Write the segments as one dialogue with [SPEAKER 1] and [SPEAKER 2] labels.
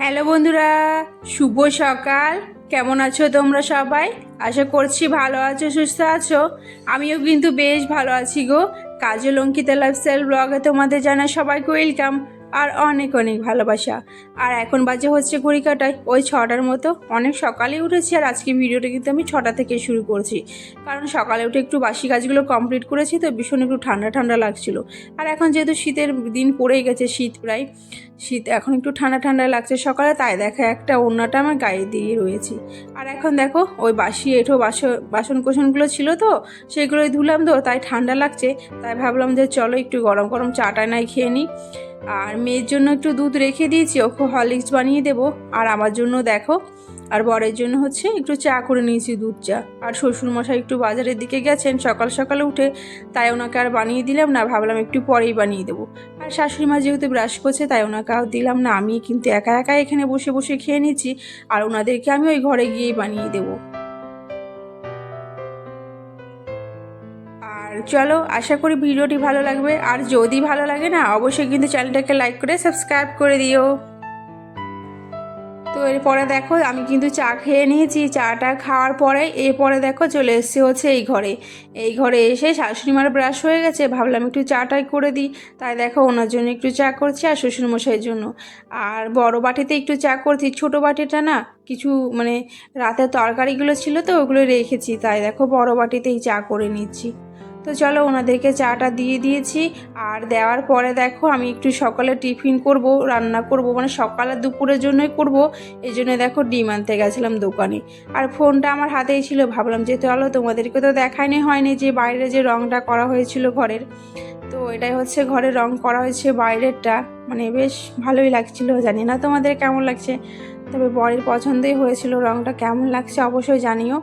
[SPEAKER 1] Hello বন্ধুরা, শুভ সকাল। কেমন আছো তোমরা সবাই? আশা করছি ভালো আছো, সুস্থ আছো। আমিও কিন্তু বেশ ভালো আছি গো। কাজল অঙ্কিতা লাইফস্টাইল ব্লগে তোমাদের জানা সবাইকে ওয়েলকাম আর অনেক অনেক ভালোবাসা। আর এখন বাজে হচ্ছে ঘড়ি কাটায়। ওই ছটার মতো। অনেক সকালে উঠেছি আর আজকে ভিডিওটা কিন্তু আমি ছটা থেকে শুরু করছি। কারণ সকালে উঠে একটু বাসি কাজগুলো কমপ্লিট করেছি তো ভীষণ একটু ঠান্ডা ঠান্ডা লাগছিল। আর এখন যেহেতু শীতের দিন পড়েই গেছে, শীত প্রায়, শীত এখন একটু ঠান্ডা ঠান্ডা লাগছে সকালে, তাই দেখা একটা ওড়নাটা আমার গায়ে দিয়ে রয়েছি। আর এখন দেখো, ওই বাসি এঁঠো বাসন বাসন কোসনগুলো ছিল তো, সেগুলোই ধুলাম তো, তাই ঠান্ডা লাগছে। তাই ভাবলাম যে চলো একটু গরম গরম চাটা নাই খেয়ে নিই। আর মেয়ের জন্য একটু দুধ রেখে দিয়েছি, ওকে হরলিক্স বানিয়ে দেবো। আর আমার জন্য দেখো, আর বরের জন্য হচ্ছে একটু চা করে নিয়েছি দুধ চা আর শ্বশুরমশাই একটু বাজারের দিকে গেছেন, সকাল সকালে উঠে, তাই ওনাকে আর বানিয়ে দিলাম না, ভাবলাম একটু পরেই বানিয়ে দেবো। আর শাশুড়ি মা যেহেতু ব্রাশ করছে, তাই ওনাকে আর দিলাম না আমি কিন্তু একা একা এখানে বসে বসে খেয়ে নিচ্ছি, আর ওনাদেরকে আমি ওই ঘরে গিয়েই বানিয়ে দেবো। চলো, আশা করি ভিডিওটি ভালো লাগবে। আর যদি ভালো লাগে না, অবশ্যই কিন্তু চ্যানেলটাকে লাইক করে সাবস্ক্রাইব করে দিও। তো এরপরে দেখো, আমি কিন্তু চা খেয়ে নিয়েছি। চাটা খাওয়ার পরে এরপরে দেখো, চলে এসছে হচ্ছে এই ঘরে। এই ঘরে এসে শাশুড়ি মার ব্রাশ হয়ে গেছে, ভাবলাম একটু চাটাই করে দিই। তাই দেখো, ওনার জন্য একটু চা করছি আর শ্বশুরমশাইয়ের জন্য। আর বড় বাটিতে একটু চা করছি, ছোট বাটিটা না, কিছু মানে রাতের তরকারিগুলো ছিল তো, ওগুলো রেখেছি। তাই দেখো, বড় বাটিতেই চা করে নিচ্ছি। তো চলো ওনাদেরকে চাটা দিয়ে দিয়েছি। আর দেওয়ার পরে দেখো আমি একটু সকালে টিফিন করব, রান্না করব মানে সকালে দুপুরের জন্যই করব। এই জন্য দেখো ডিম আনতে গেছিলাম দোকানে। আর ফোনটা আমার হাতেই ছিল, ভাবলাম যে চলো তোমাদেরকে তো দেখায়নি হয়নি যে বাইরে যে রঙটা করা হয়েছিল ঘরের। তো এটাই হচ্ছে ঘরে রং করা হয়েছে বাইরেরটা। মানে বেশ ভালোই লাগছিল, জানি না তোমাদের কেমন লাগছে, তবে বরের পছন্দই হয়েছিল রংটা। কেমন লাগছে অবশ্যই জানিও।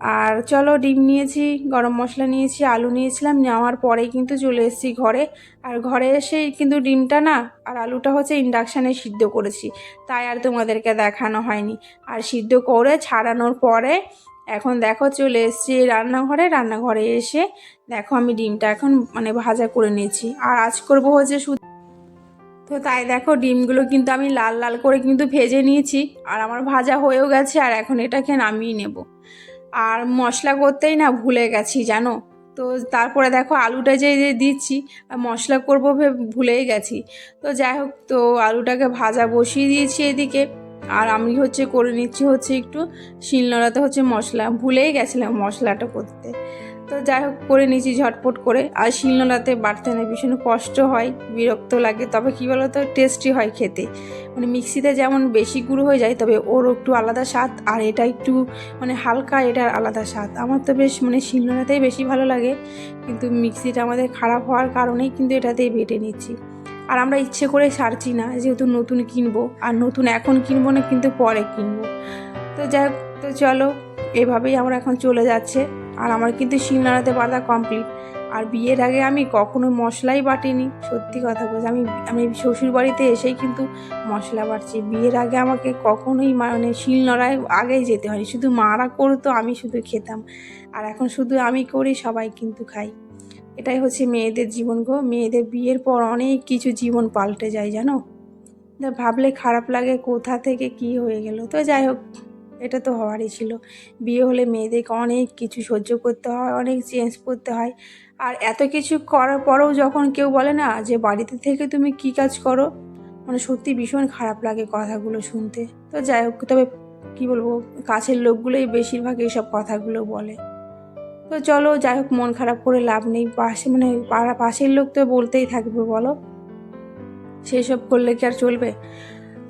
[SPEAKER 1] আর চলো ডিম নিয়েছি, গরম মশলা নিয়েছি, আলু নিয়েছিলাম, নেওয়ার পরেই কিন্তু চলে এসেছি ঘরে। আর ঘরে এসেই কিন্তু ডিমটা না, আর আলুটা হচ্ছে ইন্ডাকশানে সিদ্ধ করেছি। তাই আর তোমাদেরকে দেখানো হয়নি। আর সিদ্ধ করে ছাড়ানোর পরে এখন দেখো চলে এসেছি রান্নাঘরে। রান্নাঘরে এসে দেখো আমি ডিমটা এখন মানে ভাজা করে নিয়েছি। আর আজ করব হচ্ছে শুধু তো তাই দেখো ডিমগুলো কিন্তু আমি লাল লাল করে কিন্তু ভেজে নিয়েছি। আর আমার ভাজা হয়েও গেছে, আর এখন এটাকে নামিয়ে নেব। আর মশলা করতেই না ভুলে গেছি, জানো? তো তারপরে দেখো আলুটা যে দিচ্ছি, আর মশলা করব ভুলেই গেছি। তো যাই হোক, তো আলুটাকে ভাজা বসিয়ে দিয়েছি এদিকে। আর আমি হচ্ছে করে নিচ্ছি হচ্ছে একটু শিলনোড়াতে হচ্ছে মশলা। ভুলেই গেছিলাম মশলাটা করতে। তো যাই হোক, করে নিয়েছি ঝটপট করে। আর শিলনোড়াতে বাড়তে না ভীষণ কষ্ট হয়, বিরক্ত লাগে। তবে কী বলো তো টেস্টি হয় খেতে। মানে মিক্সিতে যেমন বেশি গুঁড়ো হয়ে যায়, তবে ওর একটু আলাদা স্বাদ, আর এটা একটু মানে হালকা, এটার আলাদা স্বাদ। আমার তো বেশ মানে শিলনোড়াতেই বেশি ভালো লাগে, কিন্তু মিক্সিটা আমাদের খারাপ হওয়ার কারণেই কিন্তু এটাতেই বেটে নিচ্ছি। আর আমরা ইচ্ছে করে সারছি না, যেহেতু নতুন কিনবো, আর নতুন এখন কিনবো না, কিন্তু পরে কিনবো। তো যাই তো চলো, এভাবেই আমরা এখন চলে যাচ্ছে, আর আমার কিন্তু শিলনোড়াতে বাঁধা কমপ্লিট আর বিয়ের আগে আমি কখনো মশলাই বাটিনি। সত্যি কথা বলছি, আমি আমি শ্বশুর বাড়িতে এসেই কিন্তু মশলা বাটছি। বিয়ের আগে আমাকে কখনোই মানে শিলনোড়ায় আগেই যেতে হয়নি। শুধু মারা করতো আমি শুধু খেতাম। আর এখন শুধু আমি করি সবাই কিন্তু খাই। এটাই হচ্ছে মেয়েদের জীবন গো। মেয়েদের বিয়ের পর অনেক কিছু জীবন পাল্টে যায়, জানো? ভাবলে খারাপ লাগে কোথা থেকে কি হয়ে গেল। তো যাই হোক এটা তো হওয়ারই ছিল। বিয়ে হলে মেয়েদেরকে অনেক কিছু সহ্য করতে হয়, অনেক চেঞ্জ করতে হয়। আর এত কিছু করার পরেও যখন কেউ বলে না যে, বাড়িতে থেকে তুমি কি কাজ করো? মানে সত্যি ভীষণ খারাপ লাগে কথাগুলো শুনতে। তো যাই হোক, তবে কী বলব, কাছের লোকগুলোই বেশিরভাগ এইসব কথাগুলো বলে। তো চলো, যাই হোক, মন খারাপ করে লাভ নেই। পাশে মানে পাড়া, পাশের লোক তো বলতেই থাকবে, বলো। সেসব করলে কি আর চলবে?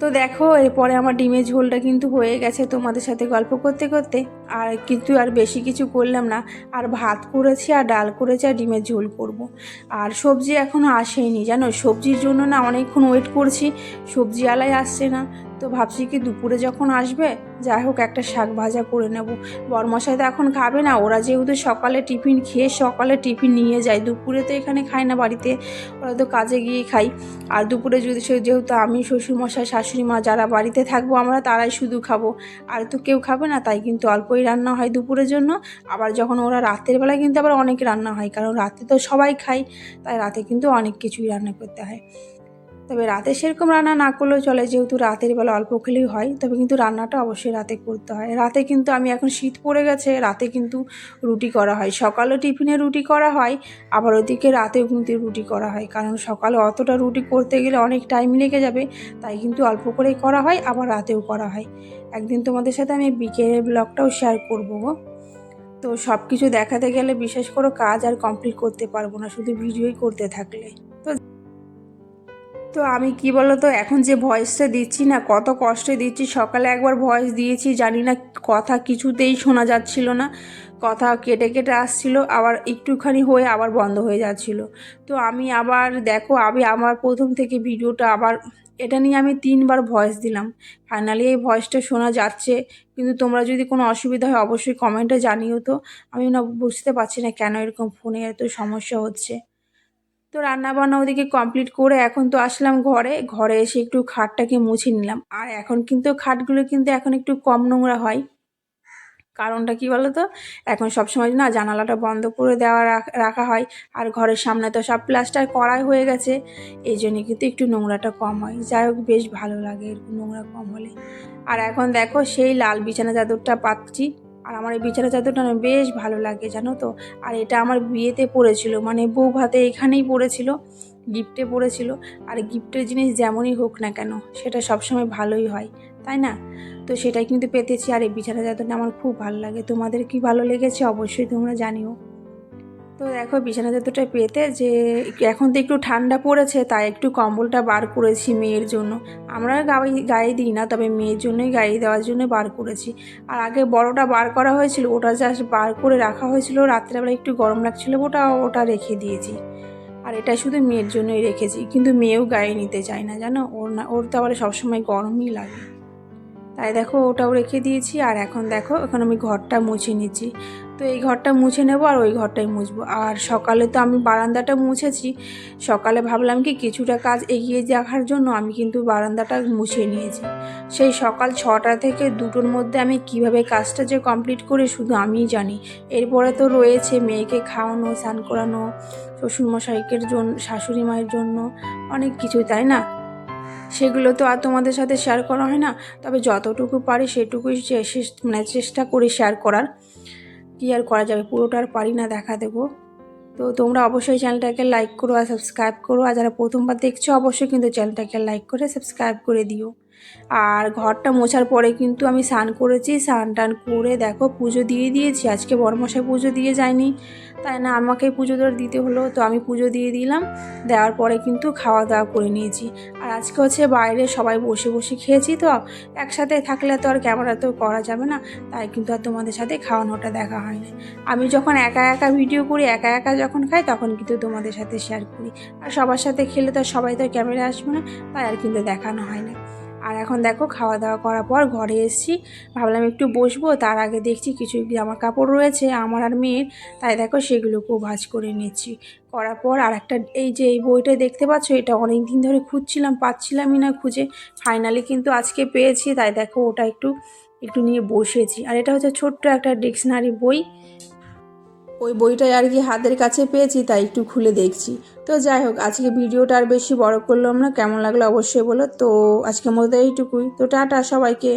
[SPEAKER 1] তো দেখো, এরপরে আমার ডিমের ঝোলটা কিন্তু হয়ে গেছে তোমাদের সাথে গল্প করতে করতে। আর কিন্তু আর বেশি কিছু করলাম না। আর ভাত করেছি আর ডাল করেছি আর ডিমের ঝোল করব। আর সবজি এখনও আসেনি, জানো? সবজির জন্য না অনেকক্ষণ ওয়েট করছি। সবজি আলাই আসছে না। তো ভাবছি কি দুপুরে যখন আসবে, যাই হোক একটা শাক ভাজা করে নেব। বরমশাই তো এখন খাবে না, ওরা যেহেতু সকালে টিফিন খেয়ে সকালে টিফিন নিয়ে যায়, দুপুরে তো এখানে খায় না বাড়িতে, ওরা তো কাজে গিয়ে খাই আর দুপুরে যদি যেহেতু আমি, শ্বশুরমশাই শাশুড়ি মা যারা বাড়িতে থাকব, আমরা তারাই শুধু খাব। আর তো কেউ খাবে না, তাই কিন্তু অল্পই রান্না হয় দুপুরের জন্য। আবার যখন ওরা রাতের বেলায় কিন্তু আবার অনেক রান্না হয়, কারণ রাতে তো সবাই খায়, তাই রাতে কিন্তু অনেক কিছুই রান্না করতে হয়। তবে রাতে সেরকম রান্না না করলেও চলে, যেহেতু রাতের বেলা অল্প খেলেই হয়, তবে কিন্তু রান্নাটা অবশ্যই রাতে করতে হয়। রাতে কিন্তু আমি এখন শীত পড়ে গেছে, রাতে কিন্তু রুটি করা হয়। সকালে টিফিনে রুটি করা হয়, আবার ওদিকে রাতেও কিন্তু রুটি করা হয়, কারণ সকালে অতটা রুটি করতে গেলে অনেক টাইম লেগে যাবে, তাই কিন্তু অল্প করেই করা হয়, আবার রাতেও করা হয়। একদিন তোমাদের সাথে আমি বিকেলের ব্লগটাও শেয়ার করব গো। তো সব কিছু দেখাতে গেলে বিশেষ করে কাজ আর কমপ্লিট করতে পারব না, শুধু ভিডিওই করতে থাকলে। তো তো আমি কি বলো তো এখন যে ভয়েসটা দিচ্ছি না, কত কষ্টে দিচ্ছি, সকালে একবার ভয়েস দিয়েছি, জানি না, কথা কিছুতেই শোনা যাচ্ছিল না, কথা কেটে কেটে আসছিল, আবার একটুখানি হয়ে আবার বন্ধ হয়ে যাচ্ছিল। তো আমি আবার, দেখো, আমি আমার প্রথম থেকে ভিডিওটা আবার, এটা নিয়ে আমি তিনবার ভয়েস দিলাম। ফাইনালি এই ভয়েসটা শোনা যাচ্ছে, কিন্তু তোমরা যদি কোনো অসুবিধা হয়, অবশ্যই কমেন্টে জানিও তো। আমি না, বুঝতে পারছি না কেন এরকম ফোনে এত সমস্যা হচ্ছে। তো রান্না বান্না ওদিকে কমপ্লিট করে এখন তো আসলাম ঘরে। ঘরে এসে একটু খাটটাকে মুছে নিলাম। আর এখন কিন্তু খাটগুলো কিন্তু এখন একটু কম নোংরা হয়। কারণটা কি বলো তো এখন সবসময় না জানালাটা বন্ধ করে দেওয়া রাখ- হয়। আর ঘরের সামনে তো সব প্লাস্টার করাই হয়ে গেছে। এই জন্য কিন্তু একটু নোংরাটা কম হয়। যাই হোক, বেশ ভালো লাগে নোংরা কম হলে। আর এখন দেখো সেই লাল বিছানা চাদরটা পাচ্ছি। আর আমার এই বিছানা চাদরটা না বেশ ভালো লাগে, জানো তো? আর এটা আমার বিয়েতে পড়েছিল মানে বউ ভাতে এখানেই পড়েছিল, গিফটে পড়েছিল। আর গিফটের জিনিস যেমনই হোক না কেন, সেটা সবসময় ভালোই হয়, তাই না? তো সেটাই কিন্তু পেতেছি, আর এই বিছানা চাদরটা আমার খুব ভালো লাগে। তোমাদের কি ভালো লেগেছে অবশ্যই তোমরা জানিও। তো দেখো বিছানা চাদরটা পেতে যে এখন তো একটু ঠান্ডা পড়েছে, তাই একটু কম্বলটা বার করেছি মেয়ের জন্য। আমরা গায়ে গায়ে দিই না, তবে মেয়ের জন্যই গায়ে দেওয়ার জন্য বার করেছি। আর আগে বড়টা বার করা হয়েছিল, ওটা জাস্ট বার করে রাখা হয়েছিল। রাত্রেবেলা একটু গরম লাগছিল, ওটা ওটা রেখে দিয়েছি। আর এটা শুধু মেয়ের জন্যই রেখেছি, কিন্তু মেয়েও গায়ে নিতে চায় না, জানো? ওর না ওর তো আবার সবসময় গরমই লাগে। তাই দেখো ওটাও রেখে দিয়েছি, আর এখন দেখো, এখন আমি ঘরটা মুছে নিচ্ছি। তো এই ঘরটা মুছে নেব আর ওই ঘরটাই মুছবো। আর সকালে তো আমি বারান্দাটা মুছেছি, সকালে ভাবলাম কি কিছুটা কাজ এগিয়ে দেখার জন্য আমি কিন্তু বারান্দাটা মুছে নিয়েছি। সেই সকাল ছটা থেকে দুটোর মধ্যে আমি কীভাবে কাজটা যে কমপ্লিট করি শুধু আমিই জানি। এরপরে তো রয়েছে মেয়েকে খাওয়ানো, স্নান করানো, শ্বশুরমশাইকের জন্য শাশুড়ি মায়ের জন্য অনেক কিছু তাই না? সেগুলো তো আর তোমাদের সাথে শেয়ার করা হয় না। তবে যতটুকু পারি সেটুকুই মানে চেষ্টা করি শেয়ার করার। কী আর করা যাবে? পুরোটা আর পারি না দেখা দেবো। তো তোমরা অবশ্যই চ্যানেলটাকে লাইক করো আর সাবস্ক্রাইব করো। আর যারা প্রথমবার দেখছ, অবশ্যই কিন্তু চ্যানেলটাকে লাইক করে সাবস্ক্রাইব করে দিও। আর ঘরটা মোছার পরে কিন্তু আমি স্নান করেছি, স্নান টান করে দেখো পুজো দিয়ে দিয়েছি। আজকে বড়মশাই পুজো দিয়ে যায়নি, তাই না? আমাকে পুজো দিতে হলো, তো আমি পুজো দিয়ে দিলাম। দেওয়ার পরে কিন্তু খাওয়া দাওয়া করে নিয়েছি। আর আজকে হচ্ছে বাইরে সবাই বসে বসে খেয়েছি তো, একসাথে থাকলে তো আর ক্যামেরা তো করা যাবে না, তাই কিন্তু আর তোমাদের সাথে খাওয়ানোটা দেখা হয় না আমি যখন একা একা ভিডিও করি, একা একা যখন খাই, তখন কিন্তু তোমাদের সাথে শেয়ার করি। আর সবার সাথে খেলে তো সবাই তো ক্যামেরা আসবে না, তাই আর কিন্তু দেখানো হয় না আর এখন দেখো খাওয়া দাওয়া করার পর ঘরে এসেছি। ভাবলাম একটু বসবো, তার আগে দেখছি কিছু জামা কাপড় রয়েছে আমার আর মেয়ের। তাই দেখো সেগুলোকেও ভাজ করে নিচ্ছি। করার পর আর একটা এই যে এই বইটা দেখতে পাচ্ছ, এটা অনেক দিন ধরে খুঁজছিলাম, পাচ্ছিলামই না খুঁজে। ফাইনালি কিন্তু আজকে পেয়েছি, তাই দেখো ওটা একটু একটু নিয়ে বসেছি। আর এটা হচ্ছে ছোট্ট একটা ডিকশনারি বই। ওই বইটাই আর কি হাতের কাছে পেয়েছি, তাই একটু খুলে দেখছি। তো যাই হোক, আজকে ভিডিওটা আর বেশি বড় করলাম না, কেমন লাগল অবশ্যই বলো। তো আজকের মতো এইটুকুই। তো টাটা সবাইকে।